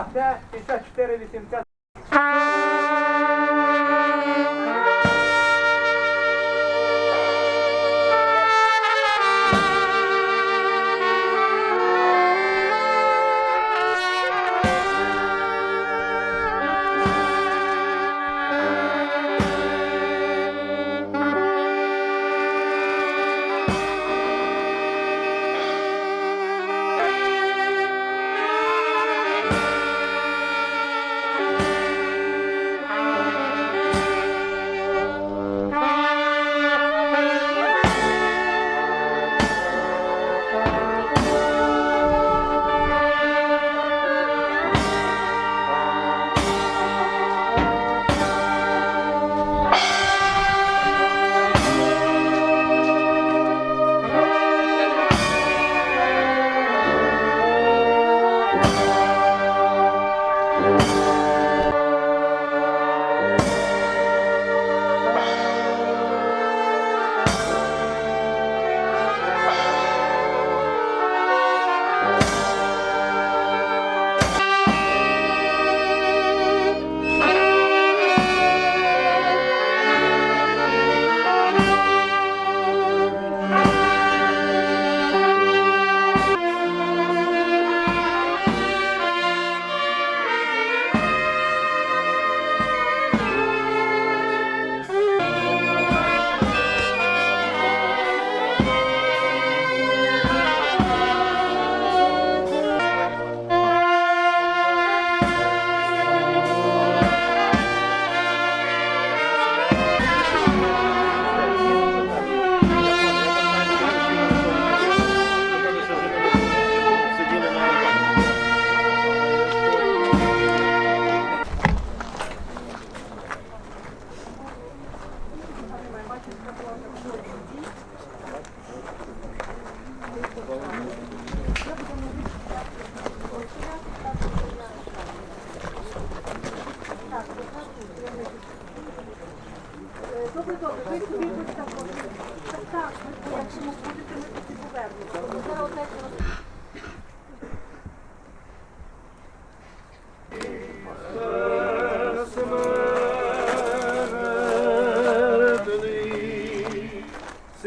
машину. А це 5480.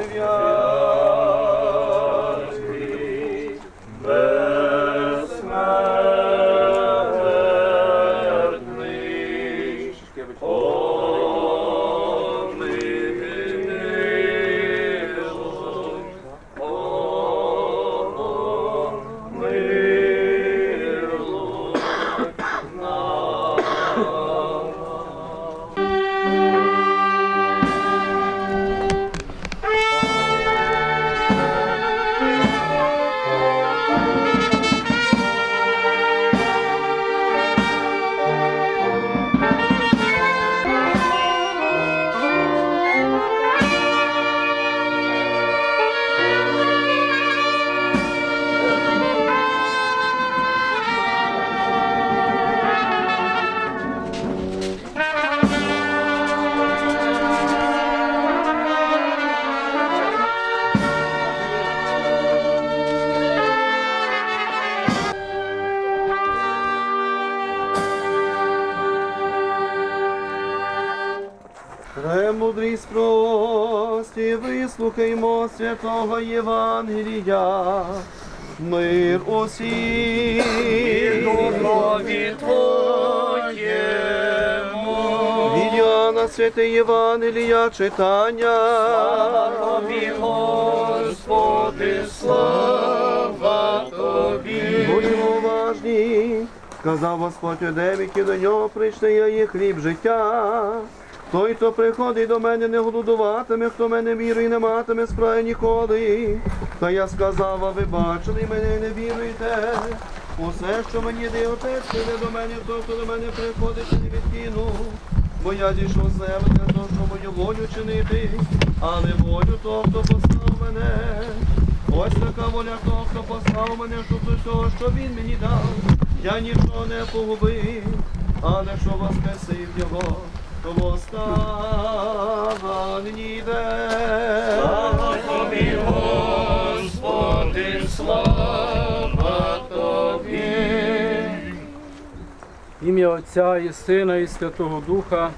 Silvia. Вислухаймо святого Євангелія. Мир усім. Духові Твоєму. Від Іоанна святе Євангелія читання. Тобі, Господи, слава Тобі. Будьмо уважні, сказав Господь Одем, які до нього прийшли, я є хліб життя. Той, хто приходить до мене, не голодуватиме, хто мене вірує, не матиме справи ніколи. Та я сказав, а ви бачили мене не віруєте. Усе, що мені дає отець, прийде до мене, хто, хто до мене приходить, не відкину. Бо я зійшов з землі для того, щоб мою волю чинити, а не волю того, хто послав мене. Ось така воля того, хто послав мене, щоб до того, що він мені дав. Я нічого не погубив, але що воскресив його, Слава Тобі, Господи, слава Тобі. Ім'я Отця і Сина і Святого Духа.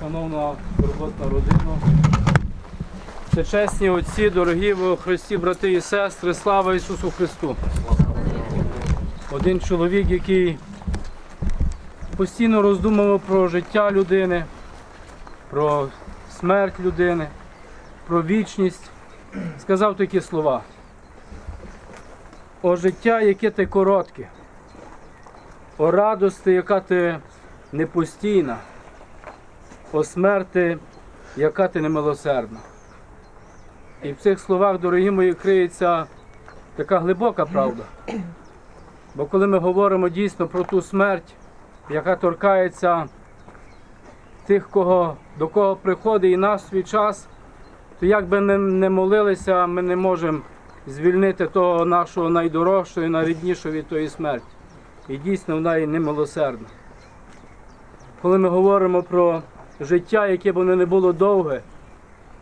Шановна турботна родина. Всечесні отці, дорогі у Христі, брати і сестри, слава Ісусу Христу! Один чоловік, який постійно роздумував про життя людини, про смерть людини, про вічність, сказав такі слова. О життя, яке ти коротке, о радости, яка ти непостійна, о смерти, яка ти немилосердна. І в цих словах, дорогі мої, криється така глибока правда. Бо коли ми говоримо дійсно про ту смерть, яка торкається тих, кого, до кого приходить і нас свій час, то як би ми не молилися, ми не можемо звільнити того нашого найдорожчого і найріднішого від тої смерті. І дійсно вона є немилосердна. Коли ми говоримо про життя, яке б воно не було довге,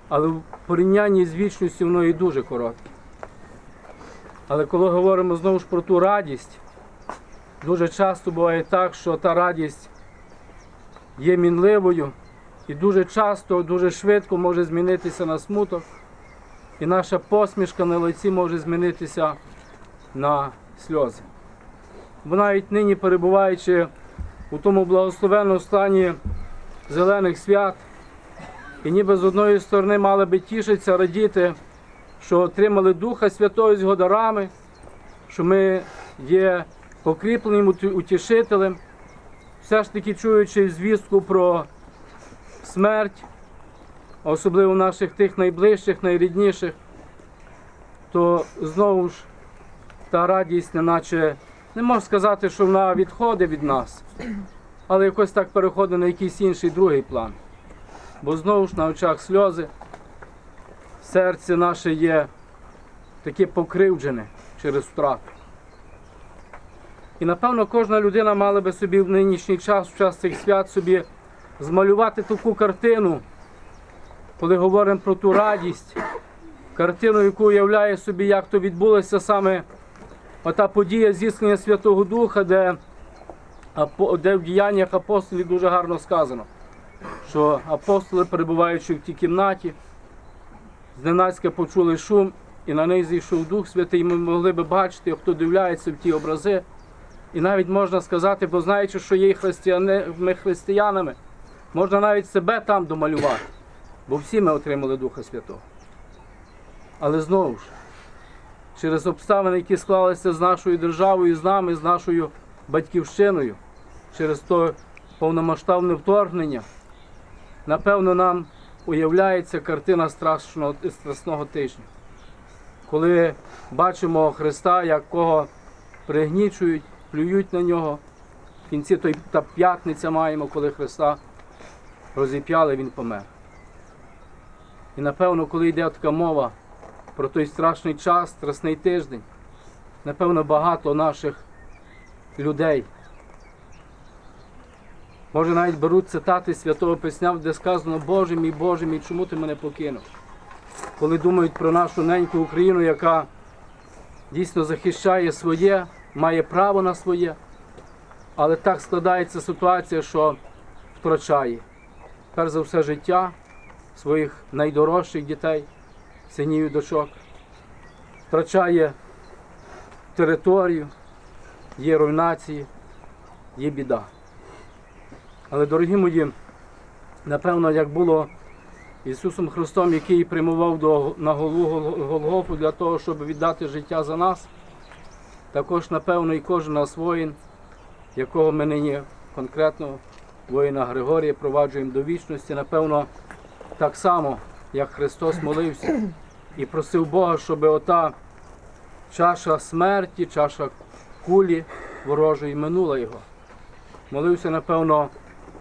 але в порівнянні з вічністю воно і дуже коротке. Але коли говоримо знову ж про ту радість, дуже часто буває так, що та радість є мінливою і дуже часто, дуже швидко може змінитися на смуток, і наша посмішка на лиці може змінитися на сльози. Бо навіть нині перебуваючи у тому благословенному стані зелених свят, і ніби з одної сторони мали би тішитися, радіти, що отримали Духа Святого з його дарами, що ми є покріпленим утішителем, все ж таки чуючи звістку про смерть, особливо наших тих найближчих, найрідніших, то знову ж та радість, неначе не можу сказати, що вона відходить від нас, але якось так переходить на якийсь інший другий план. Бо знову ж на очах сльози, серце наше є таке покривджене через втрату. І напевно кожна людина мала би собі в нинішній час, в час цих свят, собі змалювати таку картину, коли говоримо про ту радість, картину, яку уявляє собі, як то відбулася саме ота подія зіскнення Святого Духа, де, де в діяннях апостолів дуже гарно сказано, що апостоли, перебуваючи в тій кімнаті, зненацька почули шум, і на них зійшов Дух Святий, і ми могли би бачити, хто дивляється в ті образи. І навіть можна сказати, бо знаючи, що є християни, ми християнами, можна навіть себе там домалювати, бо всі ми отримали Духа Святого. Але знову ж, через обставини, які склалися з нашою державою, з нами, з нашою батьківщиною, через то повномасштабне вторгнення, напевно, нам уявляється картина страшного, страсного тижня. Коли бачимо Христа, як кого пригнічують, плюють на нього. В кінці той та п'ятниця маємо, коли Христа розіп'яли, Він помер. І напевно, коли йде така мова про той страшний час, страсний тиждень, напевно, багато наших людей. Може, навіть беруть цитати Святого Писня, де сказано, Боже мій, Боже мій, чому ти мене покинув? Коли думають про нашу неньку Україну, яка дійсно захищає своє, має право на своє, але так складається ситуація, що втрачає. Перш за все життя своїх найдорожчих дітей, синів і дочок, втрачає територію, є руйнації, є біда. Але, дорогі мої, напевно, як було Ісусом Христом, який прямував до, на Голгофу для того, щоб віддати життя за нас, також, напевно, і кожен воїн, якого ми нині конкретно воїна Григорія проваджуємо до вічності, напевно, так само, як Христос молився і просив Бога, щоб ота чаша смерті, чаша кулі ворожої минула його. Молився, напевно,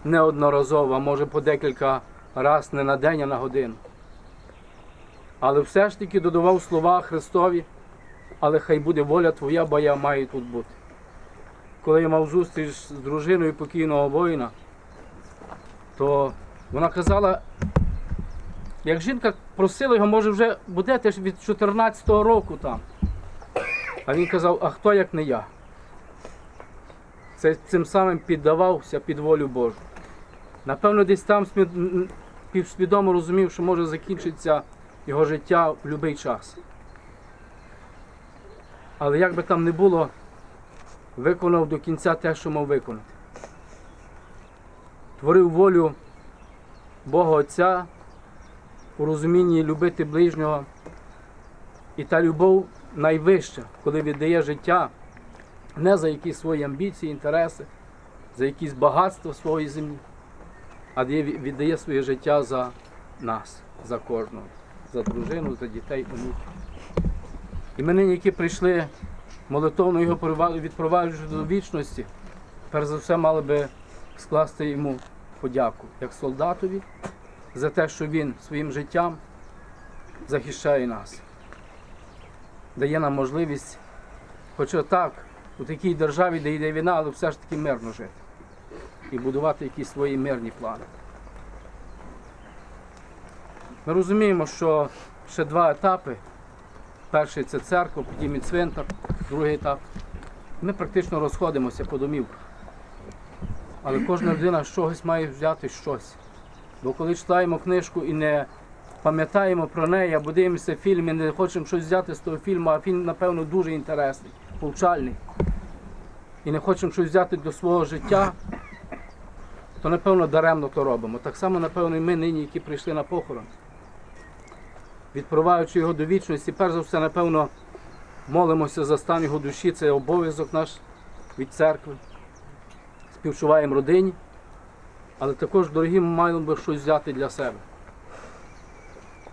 неодноразово, а може по декілька разів не на день, а на годину. Але все ж таки додавав слова Христові, але хай буде воля твоя, бо я маю тут бути. Коли я мав зустріч з дружиною покійного воїна, то вона казала, як жінка просила його, може вже будете від 14-го року там. А він казав, а хто як не я? це цим самим піддавався під волю Божу. Напевно, десь там півсвідомо розумів, що може закінчитися його життя в будь-який час. Але як би там не було, виконав до кінця те, що мав виконати. Творив волю Бога Отця у розумінні любити ближнього. І та любов найвища, коли віддає життя не за якісь свої амбіції, інтереси, за якісь багатства своєї землі, а віддає своє життя за нас, за кожного, за дружину, за дітей, онуків. І ми нині, які прийшли молитовно його відпроваджуючи до вічності, перш за все мали би скласти йому подяку як солдатові за те, що він своїм життям захищає нас, дає нам можливість, хоча так, у такій державі, де йде війна, але все ж таки мирно жити і будувати якісь свої мирні плани. Ми розуміємо, що ще два етапи. Перший це церква, потім і цвинтар, другий етап. Ми практично розходимося по домівках. Але кожна людина з чогось має взяти щось. Бо коли читаємо книжку і не пам'ятаємо про неї, або дивимося фільм і не хочемо щось взяти з того фільму, а фільм, напевно, дуже інтересний, повчальний, і не хочемо щось взяти до свого життя, то напевно даремно то робимо. Так само, напевно, і ми нині, які прийшли на похорон, відпроваючи його до вічності, перш за все, напевно, молимося за стан його душі, це обов'язок наш від церкви. Співчуваємо родині, але також, дорогі, ми маємо би щось взяти для себе.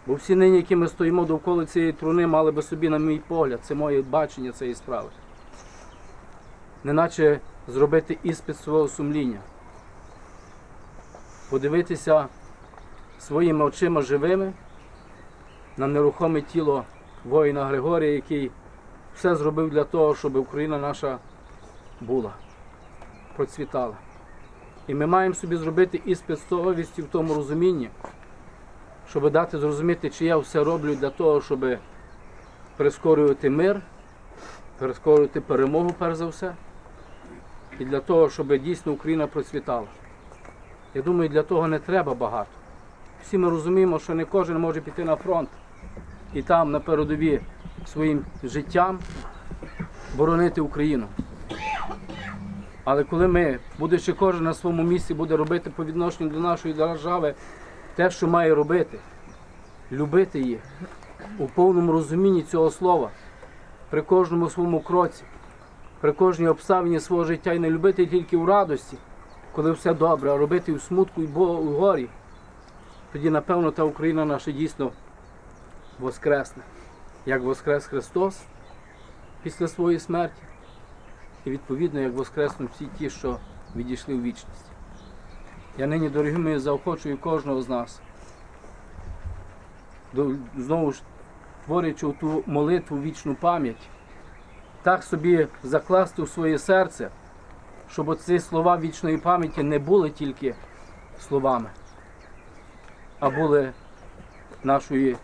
Бо всі нині, які ми стоїмо довкола цієї труни, мали би собі, на мій погляд, це моє бачення цієї справи. Неначе зробити іспит свого сумління, подивитися своїми очима живими на нерухоме тіло воїна Григорія, який все зробив для того, щоб Україна наша була, процвітала. І ми маємо собі зробити іспит совісті в тому розумінні, щоб дати зрозуміти, чи я все роблю для того, щоб прискорювати мир, прискорювати перемогу, перш за все, і для того, щоб дійсно Україна процвітала. Я думаю, для того не треба багато. Всі ми розуміємо, що не кожен може піти на фронт і там на передові своїм життям боронити Україну. Але коли ми, будучи кожен на своєму місці, буде робити по відношенню до нашої держави те, що має робити, любити їх у повному розумінні цього слова, при кожному своєму кроці, при кожній обставині свого життя і не любити тільки в радості, коли все добре, а робити і в смутку і у горі, тоді, напевно, та Україна наша дійсно воскресне, як воскрес Христос після своєї смерті, і відповідно, як воскреснуть всі ті, що відійшли в вічність. Я нині, дорогі мої, заохочую кожного з нас. Знову ж творячи ту молитву вічну пам'ять, так собі закласти у своє серце, щоб ці слова вічної пам'яті не були тільки словами, а були нашою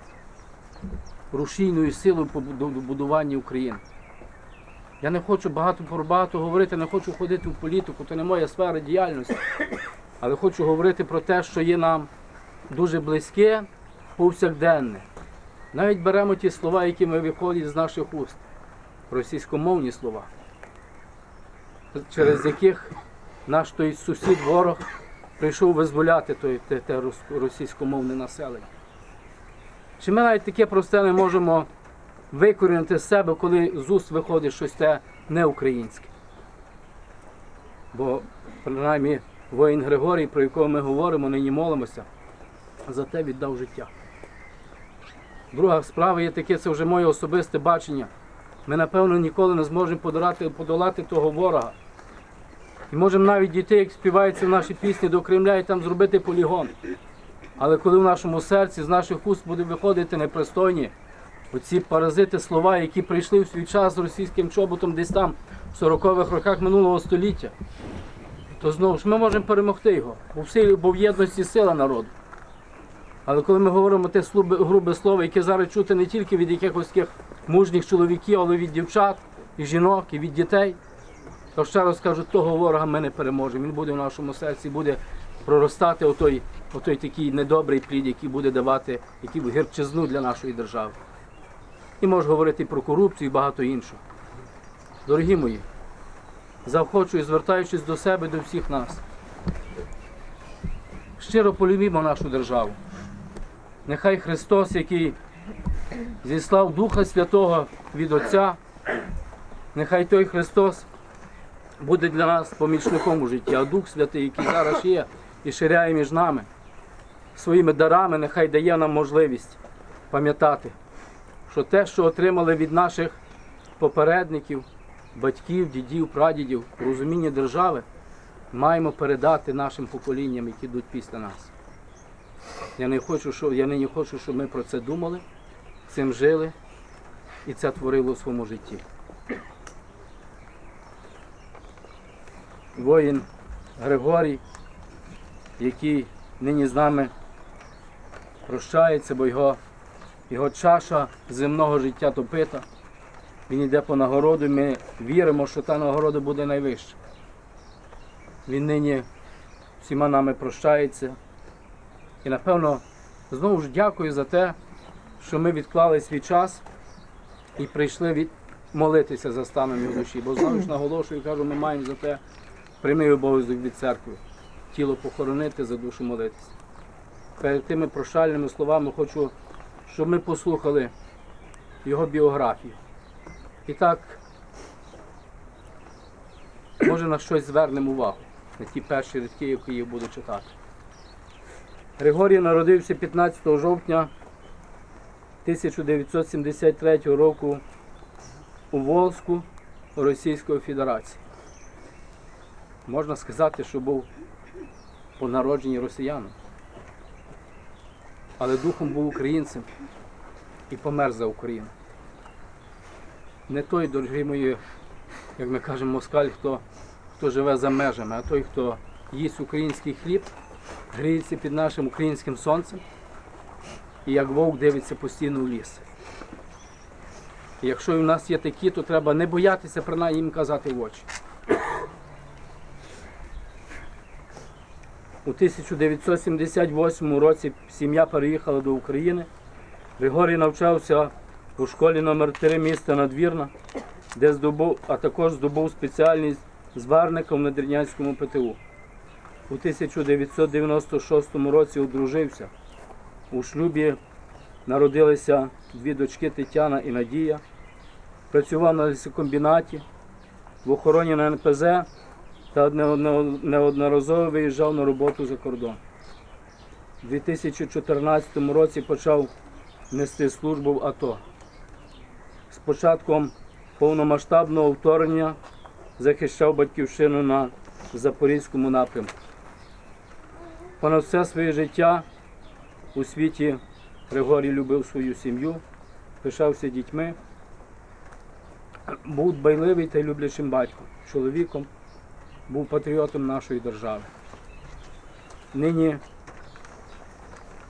рушійною силою по будуванні України. Я не хочу багато про багато говорити, не хочу ходити в політику, це не моя сфера діяльності. Але хочу говорити про те, що є нам дуже близьке, повсякденне. Навіть беремо ті слова, які ми виходять з наших уст, російськомовні слова, через яких наш той сусід, ворог, прийшов визволяти те російськомовне населення. Чи ми навіть таке просте не можемо викорінити з себе, коли з уст виходить щось те неукраїнське? Бо, принаймні, воїн Григорій, про якого ми говоримо, нині молимося, за те віддав життя. Друга справа є таке, це вже моє особисте бачення. Ми, напевно, ніколи не зможемо подолати, подолати того ворога. І можемо навіть дійти, як співається в нашій пісні до Кремля, і там зробити полігон. Але коли в нашому серці з наших уст буде виходити непристойні оці паразити слова, які прийшли в свій час з російським чоботом десь там в 40-х роках минулого століття, то знову ж ми можемо перемогти його, бо в, силі, бо в єдності сила народу. Але коли ми говоримо те грубе слово, яке зараз чути не тільки від якихось таких мужніх чоловіків, але від дівчат, і жінок, і від дітей, То ще раз кажу, того ворога ми не переможемо. Він буде в нашому серці, буде проростати отой, отой такий недобрий плід, який буде давати який гірчизну для нашої держави. І можу говорити про корупцію і багато іншого. Дорогі мої, заохочую, звертаючись до себе, до всіх нас. Щиро полюбімо нашу державу. Нехай Христос, який зіслав Духа Святого від Отця, нехай той Христос буде для нас помічником у житті, а Дух Святий, який зараз є і ширяє між нами своїми дарами, нехай дає нам можливість пам'ятати, що те, що отримали від наших попередників, батьків, дідів, прадідів, розуміння держави, маємо передати нашим поколінням, які йдуть після нас. Я не хочу, щоб я нині хочу, щоб ми про це думали, цим жили і це творило у своєму житті. Воїн Григорій, який нині з нами прощається, бо його, його чаша земного життя топита. Він йде по нагороду, і ми віримо, що та нагорода буде найвища. Він нині всіма нами прощається. І напевно знову ж дякую за те, що ми відклали свій час і прийшли від молитися за станом його душі. Бо знову ж наголошую, кажу, ми маємо за те прямий обов'язок від церкви. Тіло похоронити, за душу молитися. Перед тими прощальними словами хочу, щоб ми послухали його біографію. І так, може на щось звернемо увагу, на ті перші рядки, які я буду читати. Григорій народився 15 жовтня 1973 року у Волзьку Російської Федерації. Можна сказати, що був по народженні росіяном. Але духом був українцем і помер за Україну. Не той, дорогі мої, як ми кажемо, москаль, хто, хто живе за межами, а той, хто їсть український хліб, гріється під нашим українським сонцем і як вовк дивиться постійно в ліс. І якщо в нас є такі, то треба не боятися принаймні їм казати в очі. У 1978 році сім'я переїхала до України. Григорій навчався у школі номер 3 міста Надвірна, де здобув, а також здобув спеціальність зварника в Надвірнянському ПТУ. У 1996 році одружився. У шлюбі народилися дві дочки Тетяна і Надія. Працював на лісокомбінаті, в охороні на НПЗ та неодноразово виїжджав на роботу за кордон. У 2014 році почав нести службу в АТО. З початком повномасштабного вторгнення захищав батьківщину на Запорізькому напрямку. Понад все своє життя у світі Григорій любив свою сім'ю, пишався дітьми, був дбайливий та люблячим батьком, чоловіком, був патріотом нашої держави. Нині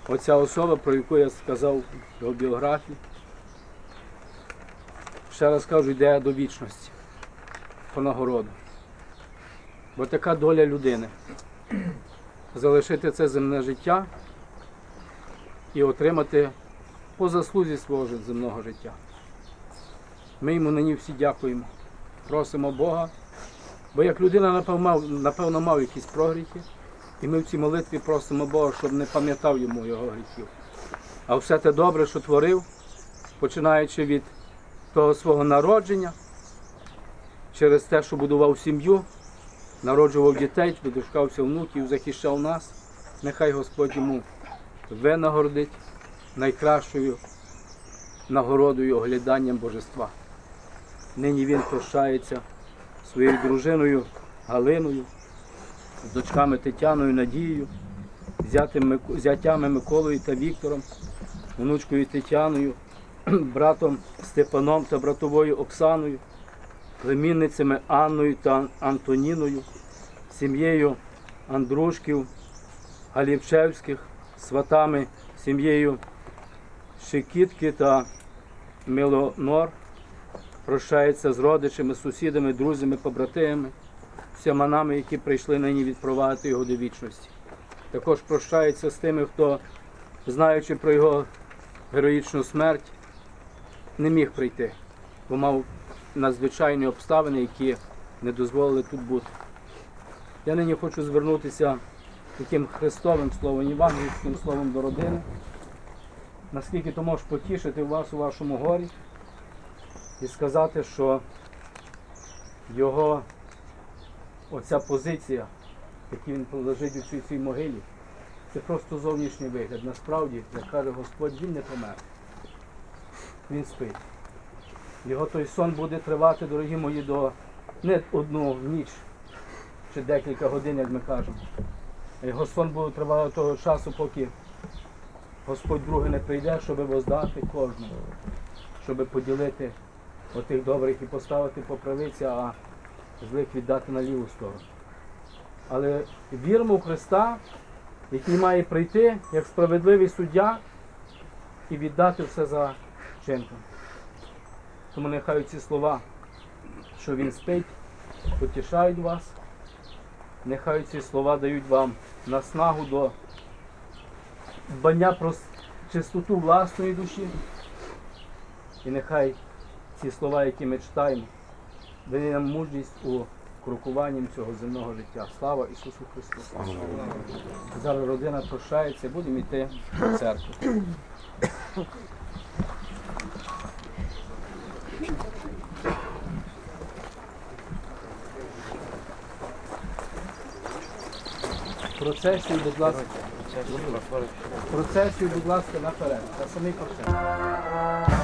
оця особа, про яку я сказав його біографії, ще раз кажу, йде до вічності по нагороду. Бо така доля людини залишити це земне життя і отримати по заслузі свого земного життя. Ми йому нині всі дякуємо, просимо Бога, бо як людина напевно мав, якісь прогріхи, і ми в цій молитві просимо Бога, щоб не пам'ятав йому його гріхів. А все те добре, що творив, починаючи від того свого народження, через те, що будував сім'ю, народжував дітей, дочкався внуків, захищав нас. Нехай Господь йому винагородить найкращою нагородою огляданням божества. Нині він прощається своєю дружиною Галиною, з дочками Тетяною, Надією, зятями Миколою та Віктором, внучкою Тетяною, братом Степаном та братовою Оксаною, племінницями Анною та Антоніною, сім'єю Андрушків, Галівчевських, сватами, сім'єю Шикітки та Милонор, прощається з родичами, сусідами, друзями, побратимами, всіма нами, які прийшли нині відпровадити його до вічності. Також прощається з тими, хто, знаючи про його героїчну смерть, не міг прийти, бо мав надзвичайні обставини, які не дозволили тут бути. Я нині хочу звернутися таким христовим словом, євангельським словом до родини. Наскільки то може потішити вас у вашому горі і сказати, що його оця позиція, яку він лежить у цій цій могилі, це просто зовнішній вигляд. Насправді, як каже Господь, він не помер. Він спить. Його той сон буде тривати, дорогі мої, до не одну ніч чи декілька годин, як ми кажемо. Його сон буде тривати до того часу, поки Господь другий не прийде, щоб воздати кожному, щоб поділити отих добрих і поставити по правиці, а злих віддати на ліву сторону. Але віримо в Христа, який має прийти як справедливий суддя і віддати все за вчинком. Тому нехай ці слова, що він спить, потішають вас. Нехай ці слова дають вам наснагу до дбання про чистоту власної душі. І нехай ці слова, які ми читаємо, дають нам мужність у крокуванні цього земного життя. Слава Ісусу Христу! Зараз родина прощається, будемо йти в церкву. Процесію, будь ласка. Процесію, будь ласка, наперед. Та самий процес.